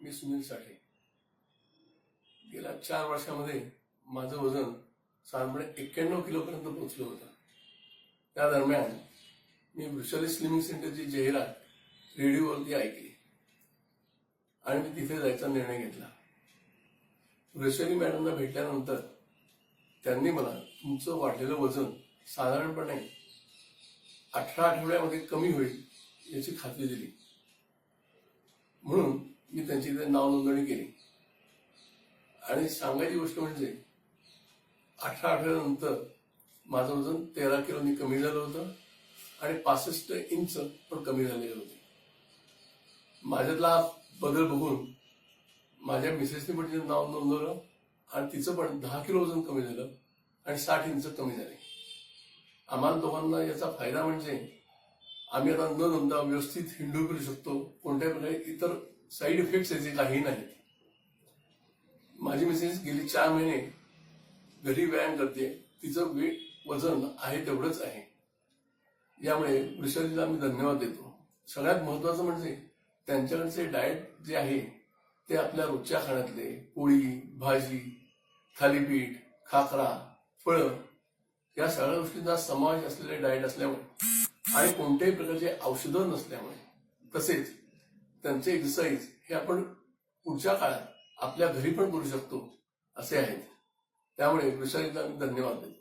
मी सुनील साठे. गेल्या चार वर्षामध्ये माझं वजन साधारण एक्क्याण्णव किलोपर्यंत पोहोचलं होतं. त्या दरम्यान मी वृषाली स्लिमिंग सेंटरची जाहिरात रेडिओवरती ऐकली. आणि मी तिथे जायचा निर्णय घेतला. वृषाली मॅडमना भेटल्यानंतर त्यांनी मला तुमचं वाढलेलं वजन साधारणपणे अठरा आठवड्यामध्ये कमी होईल याची खात्री दिली. म्हणून मी त्यांची नाव नोंदणी केली. आणि सांगायची गोष्ट म्हणजे अठरा आठवड्यानंतर माझं वजन तेरा किलोनी कमी झालं होतं आणि पासष्ट इंच पण कमी झालेले होते. माझ्यातला बदल बघून माझ्या मिसेसने पण तिचं नाव नोंदवलं आणि तिचं पण दहा किलो वजन कमी झालं आणि साठ इंच कमी झाले. आम्हाला दोघांना याचा फायदा म्हणजे आम्ही आता न नोंदता व्यवस्थित हिंडू करू शकतो कोणत्याही प्रकारे इतर साईड इफेक्ट्स याचे काही नाही. माझी मिसेस गेली चार महिने घरी व्यायाम करते. तिचं वेट वजन आहे तेवढंच आहे. यामुळे वृषालीला मी धन्यवाद देतो. सगळ्यात महत्वाचं म्हणजे त्यांच्याकडचे डाएट जे आहे ते आपल्या रोजच्या खाण्यातले पोळी भाजी थालीपीठ खाकरा फळं या सगळ्या गोष्टींचा समावेश असलेले डाएट असल्यामुळे आणि कोणत्याही प्रकारचे औषधं नसल्यामुळे. तसेच त्यांचे एक्सरसाइज हे आपण पुढच्या काळात आपल्या घरी पण करू शकतो असे आहेत. त्यामुळे वृषालीला मी धन्यवाद. देतो